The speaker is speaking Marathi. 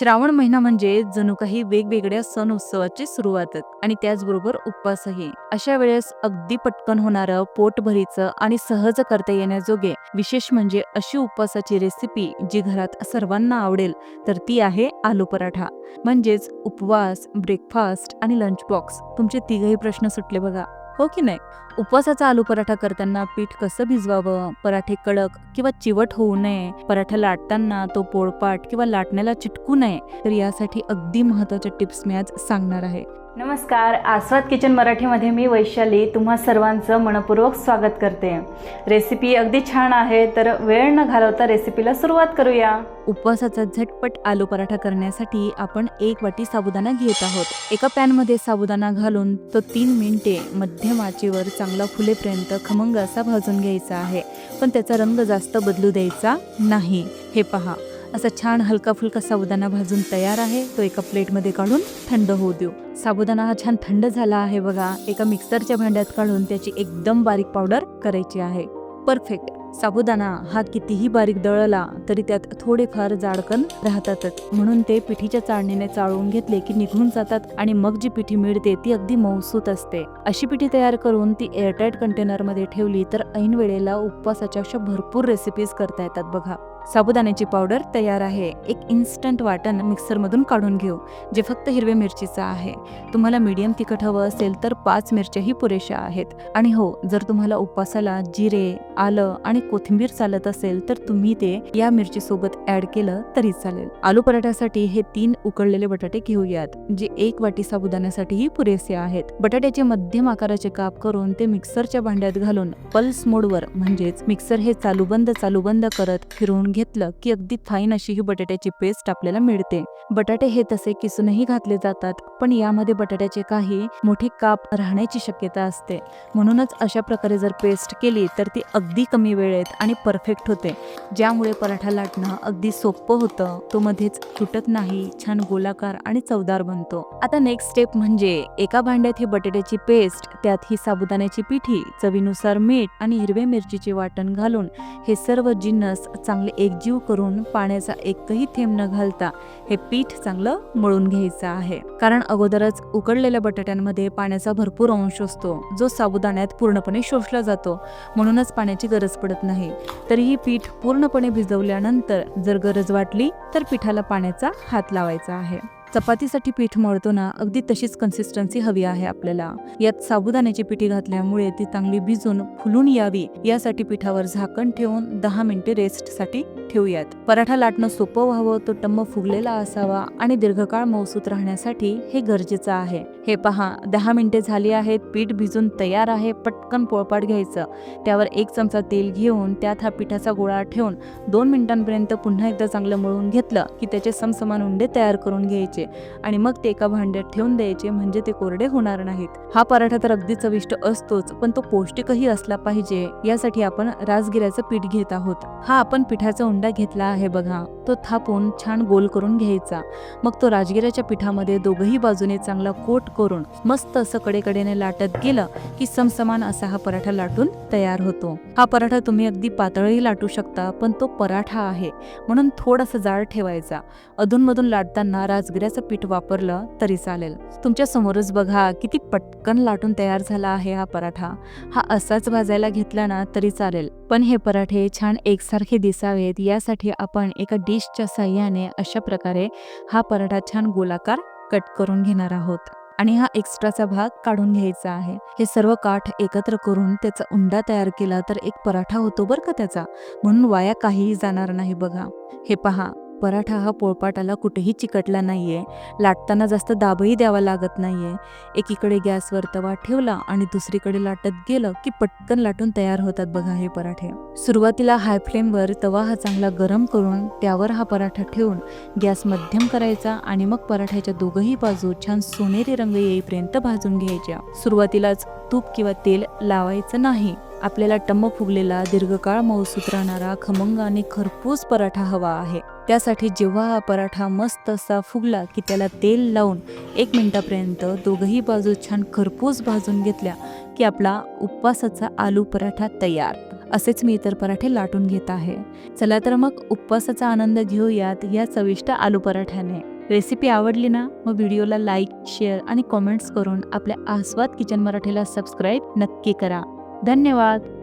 श्रावण महिना म्हणजे जणू काही वेगवेगळ्या सण उत्सवाची सुरुवातच आणि त्याचबरोबर उपवासही. अशा वेळेस अगदी पटकन होणारं पोटभरीचं आणि सहज करता येण्याजोगे विशेष म्हणजे अशी उपवासाची रेसिपी जी घरात सर्वांना आवडेल तर ती आहे आलू पराठा. म्हणजेच उपवास ब्रेकफास्ट आणि लंच बॉक्स तुमचे तिघही प्रश्न सुटले बघा. हो की नाही? उपवासाचा आलू पराठा करताना पीठ कसं भिजवावं? पराठे कडक किंवा चिवट होऊ नये. पराठा लाटताना तो पोळपाट किंवा लाटण्याला चिटकू नये. तर यासाठी अगदी महत्त्वाच्या टिप्स मी आज सांगणार आहे. नमस्कार आस्वाद किचन मराठीमध्ये मी वैशाली तुम्हा सर्वांचं मनपूर्वक स्वागत करते. रेसिपी अगदी छान आहे तर वेळ न घालवता रेसिपीला सुरुवात करूया. उपवासाचा झटपट आलू पराठा करण्यासाठी आपण एक वाटी साबुदाणा घेत आहोत. एका पॅनमध्ये साबुदाणा घालून तो तीन मिनिटे मध्यम आचेवर चांगला फुलेपर्यंत खमंग असा भाजून घ्यायचा आहे. पण त्याचा रंग जास्त बदलू द्यायचा नाही. हे पहा. असा छान हलका फुलका साबुदाणा भाजून तयार आहे. तो एका प्लेटमध्ये काढून थंड होऊ देऊ. साबुदाणा हा छान थंड झाला आहे बघा. एका मिक्सरच्या भांड्यात काढून त्याची एकदम बारीक पावडर करायची आहे. परफेक्ट. साबुदाणा हा कितीही बारीक दळला तरी त्यात थोडेफार जाडकण राहतातच. म्हणून ते पिठीच्या चाळणीने चाळून घेतले की निघून जातात आणि मग जी पिठी मिळते ती अगदी मौसूत असते. अशी पिठी तयार करून ती एअरटाईट कंटेनरमध्ये ठेवली तर ऐन वेळेला उपवासाच्या अशा भरपूर रेसिपीज करता येतात बघा. साबुदाण्याची पावडर तयार आहे. एक इन्स्टंट वाटण मिक्सरमधून काढून घेऊ जे फक्त हिरव्या मिरचीचं आहे. तुम्हाला मीडियम तिखट हवं असेल तर पाच मिरच्याही पुरेशा आहेत. आणि हो जर तुम्हाला उपवासाला जिरे आलं आणि कोथिंबीर चालत असेल तर तुम्ही ते या मिरचीसोबत ॲड केलं तरी चालेल. आलू पराठ्यासाठी हे तीन उकळलेले बटाटे घेऊयात जे एक वाटी साबुदाण्यासाठीही पुरेसे आहेत. बटाट्याचे मध्यम आकाराचे काप करून ते मिक्सरच्या भांड्यात घालून पल्स मोडवर म्हणजेच मिक्सर हे चालू बंद चालू बंद करत फिरवून घेतलं की अगदी फाईन अशी ही बटाट्याची पेस्ट आपल्याला मिळते. बटाटे हे तसे किसूनही घातले जातात पण यामध्ये बटाट्याचे काही मोठी काप राहण्याची शक्यता असते. म्हणूनच अशा प्रकारे जर पेस्ट केली तर ती अगदी कमी वेळेत आणि परफेक्ट होते. ज्यामुळे पराठा लाटणं अगदी सोपं होतं. तो मध्येच तुटत नाही छान गोलाकार आणि चवदार बनतो. आता नेक्स्ट स्टेप म्हणजे एका भांड्यात ही बटाट्याची पेस्ट त्यात ही साबुदाण्याची पिठी चवीनुसार मीठ आणि हिरव्या मिरचीचे वाटण घालून हे सर्व जिन्नस चांगले एकजीव करून पाण्याचा एकही थेंब न घालता हे पीठ चांगलं मळून घ्यायचं आहे. कारण अगोदरच उकडलेल्या बटाट्यांमध्ये पाण्याचा भरपूर अंश असतो जो साबुदाण्यात पूर्णपणे शोषला जातो. म्हणूनच पाण्याची गरज पडत नाही. तरीही पीठ पूर्णपणे भिजवल्यानंतर जर गरज वाटली तर पिठाला पाण्याचा हात लावायचा आहे. चपातीसाठी पीठ मळतो ना अगदी तशीच कन्सिस्टन्सी हवी आहे आपल्याला. यात साबुदाण्याची पिठी घातल्यामुळे ती चांगली भिजून फुलून यावी. यासाठी पिठावर झाकण ठेवून दहा मिनिटे रेस्टसाठी ठेवूयात. पराठा लाटणं सोपं व्हावं तो टम्म फुगलेला असावा आणि दीर्घकाळ मौसूत राहण्यासाठी हे गरजेचं आहे. हे पहा दहा मिनिटे झाली आहेत पीठ भिजून तयार आहे पटकन पोळपाट घ्यायचं. त्यावर एक चमचा तेल घेऊन त्यात हा पिठाचा गोळा ठेवून दोन मिनिटांपर्यंत पुन्हा एकदा चांगलं मळून घेतलं की त्याचे समसमान उंडे तयार करून घ्यायचे आणि मग ते एका भांड्यात ठेवून द्यायचे म्हणजे ते कोरडे होणार नाहीत. हा पराठा तर अगदी चविष्ट असतोच पण तो पौष्टिकही असला पाहिजे यासाठी आपण राजगिऱ्याचं पीठ घेत आहोत. हा आपण पिठाचा अंडा घेतला आहे बघा. तो थापून छान गोल करून घ्यायचा. मग तो राजगिऱ्याच्या पिठामध्ये दोघही बाजूने चांगला कोट करून मस्त असं कडेकडेने लाटत गेलं की समसमान असा हा पराठा लाटून तयार होतो. हा पराठा तुम्ही अगदी पातळही लाटू शकता पण तो पराठा आहे. म्हणून थोडासा जाड ठेवायचा. अधूनमधून लाटताना राजगिऱ्याचं पीठ वापरलं तरी चालेल. तुमच्या समोरच बघा किती पटकन लाटून तयार झाला आहे हा पराठा. हा असाच भाजायला घेतला ना तरी चालेल. पण हे पराठे छान एकसारखे दिसावेत. यासाठी आपण एका डिशच्या साह्याने अशा प्रकारे हा पराठा छान गोलाकार कट करून घेणार आहोत. आणि हा एक्स्ट्राचा भाग काढून घ्यायचा आहे. हे सर्व काठ एकत्र करून त्याचा उंडा तयार केला तर एक पराठा होतो बरं का त्याचा? म्हणून वाया काहीही जाणार नाही बघा. हे पहा. पराठा हा पोळपाटाला कुठेही चिकटला नाही आहे लाटताना जास्त दाबही द्यावा लागत नाही आहे एकीकडे गॅसवर तवा ठेवला आणि दुसरीकडे लाटत गेलं की पटकन लाटून तयार होतात बघा हे पराठे. सुरुवातीला हाय फ्लेमवर तवा हा चांगला गरम करून त्यावर हा पराठा ठेवून गॅस मध्यम करायचा आणि मग पराठ्याच्या दोघंही बाजू छान सोनेरी रंग येईपर्यंत भाजून घ्यायच्या. सुरुवातीलाच तूप किंवा तेल लावायचं नाही. आपल्याला टम्म फुगलेला दीर्घकाळ मऊसूत राहणारा खमंग आणि खरपूस पराठा हवा आहे. त्यासाठी जेव्हा हा पराठा मस्त असा फुगला की त्याला तेल लावून एक मिनिटापर्यंत दोघही बाजू छान खरपूस भाजून घेतल्या की आपला उपवासाचा आलू पराठा तयार. असेच मी इतर पराठे लाटून घेत आहे. चला तर मग उपवासाचा आनंद घेऊयात या चविष्ट आलू पराठ्याने. रेसिपी आवडली ना? मग व्हिडिओला लाईक शेअर आणि कॉमेंट्स करून आपल्या आस्वाद किचन मराठीला सबस्क्राईब नक्की करा. धन्यवाद.